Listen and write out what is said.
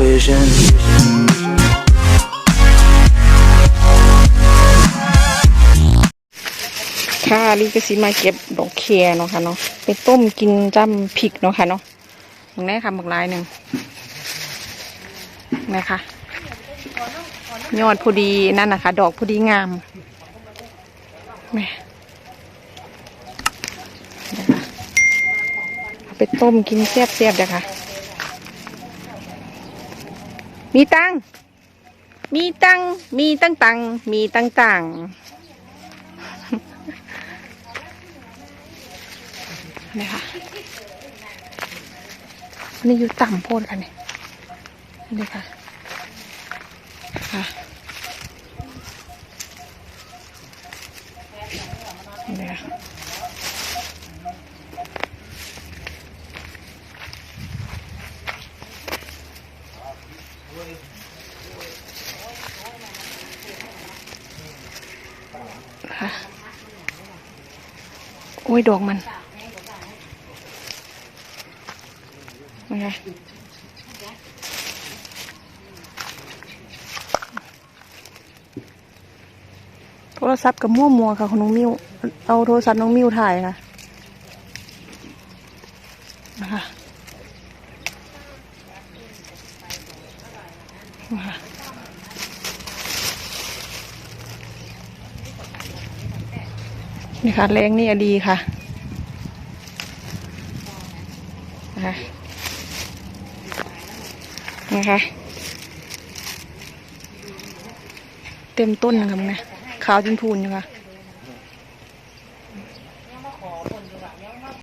vision. ค่ะลีก็สิมาเก็บดอกเคียเนาะค่ะเนาะไปต้มกินจ้ำพริกเนาะค่ะเนาะตรงนี้ค่ะบักลายหนึ่งนะคะยอดพอดีนั่นนะคะ ดอกพอดีงามแม่ไปต้มกินแซ่บๆเดี๋ยวค่ะ มีตัง มีตัง มีตังตัง มีตังตังนี่ค่ะนี่อยู่ต่ำโพดค่ะนี่นี่ค่ะค่ะ ค่ะโอ้ยดอกมันนะคโทรศัพท์กับมั่วมัวค่ะของน้องมิวเอาโทรศัพท์น้องมิวถ่ายค่ะนะคะ นี่ค่ะแรงนี่ดีค่ะนะคะนะคะ เต็มต้นนะคะมึงนะขาวจนพูนอยู่ค่ะ